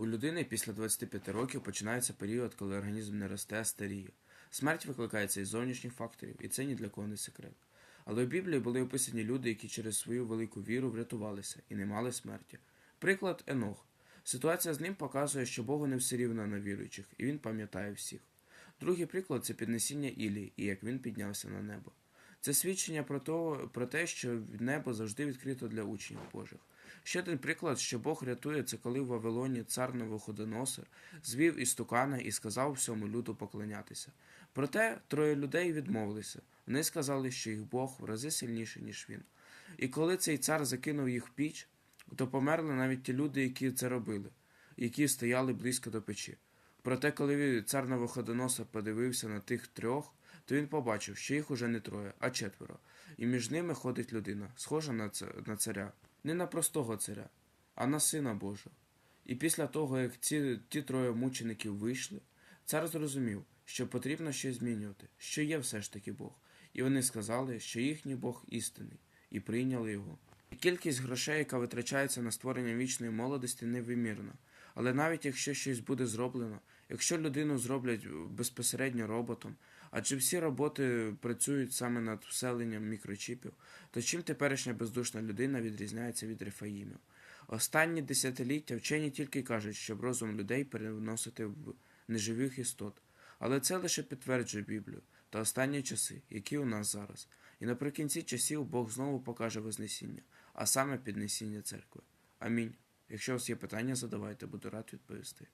У людини після 25 років починається період, коли організм не росте, а старіє. Смерть викликається із зовнішніх факторів, і це ні для кого не секрет. Але в Біблії були описані люди, які через свою велику віру врятувалися і не мали смерті. Приклад Енох. Ситуація з ним показує, що Богу не все рівно на віруючих, і він пам'ятає всіх. Другий приклад це піднесіння Ілії і як він піднявся на небо. Це свідчення про, то, про те, що небо завжди відкрито для учнів Божих. Ще один приклад, що Бог рятує, це коли в Вавилоні цар Навуходоносор звів істукана і сказав всьому люду поклонятися. Проте троє людей відмовилися. Вони сказали, що їх Бог в рази сильніший, ніж він. І коли цей цар закинув їх в піч, то померли навіть ті люди, які це робили, які стояли близько до печі. Проте, коли цар Навуходоносор подивився на тих трьох, то він побачив, що їх уже не троє, а четверо, і між ними ходить людина, схожа на, царя, не на простого царя, а на сина Божого. І після того, як ці ті троє мучеників вийшли, цар зрозумів, що потрібно щось змінювати, що є все ж таки Бог. І вони сказали, що їхній Бог істинний, і прийняли його. І кількість грошей, яка витрачається на створення вічної молодості, невимірна. Але навіть якщо щось буде зроблено, якщо людину зроблять безпосередньо роботом, адже всі роботи працюють саме над вселенням мікрочіпів, то чим теперішня бездушна людина відрізняється від рефаїмів? Останні десятиліття вчені тільки кажуть, щоб розум людей переносити в неживих істот. Але це лише підтверджує Біблію та останні часи, які у нас зараз. І наприкінці часів Бог знову покаже Вознесіння, а саме піднесіння церкви. Амінь. Якщо у вас є питання, задавайте, буду рад відповісти.